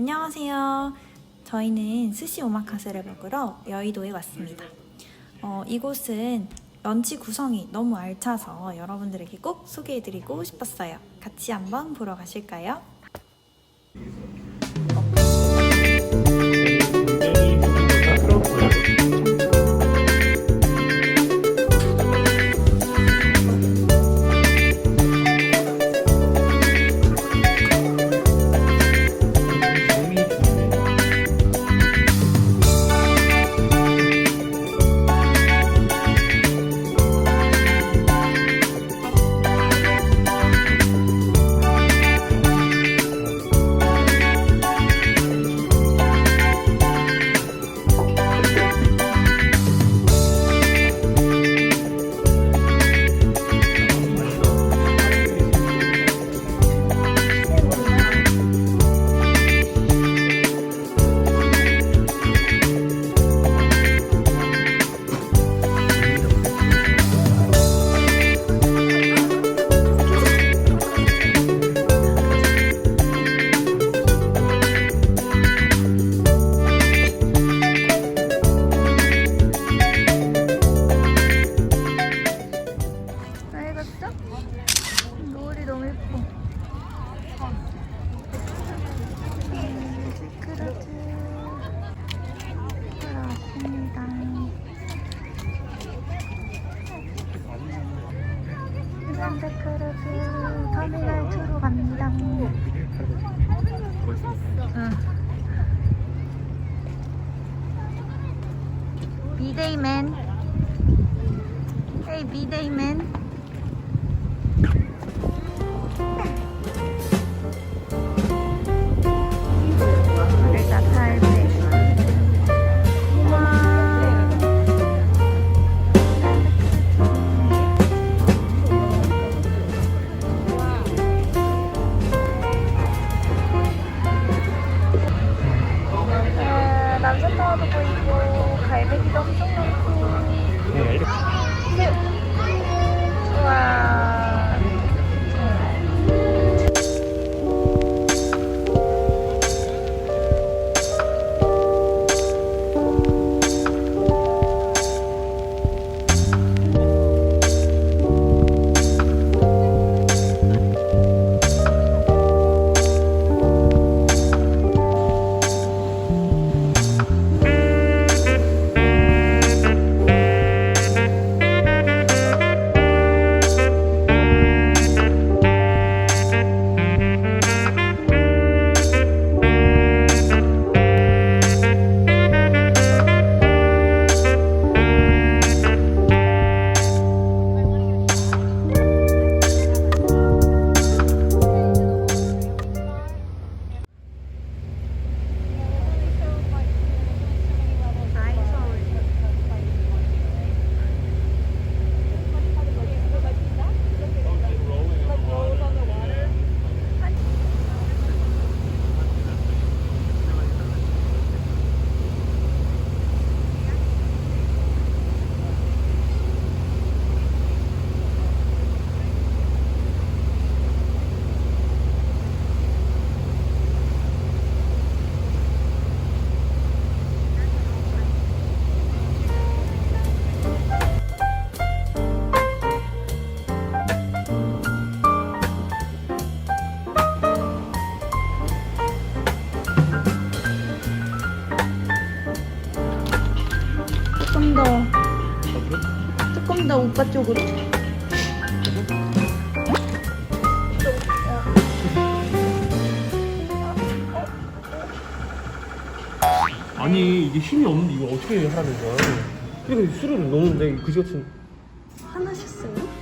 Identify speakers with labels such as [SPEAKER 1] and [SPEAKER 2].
[SPEAKER 1] 안녕하세요. 저희는 스시 오마카세를 먹으러 여의도에 왔습니다. 어, 이곳은 런치 구성이 너무 알차서 여러분들에게 꼭 소개해드리고 싶었어요. 같이 한번 보러 가실까요?
[SPEAKER 2] 크루즈 터미널 2로 갑니다. 응. 비데이맨. 헤이 비데이맨. 더 오빠 쪽으로
[SPEAKER 3] 아니 이게 힘이 없는데 이거 어떻게 하라는 거야? 이거 술을 넣는데 그지 같은
[SPEAKER 2] 화나셨어요?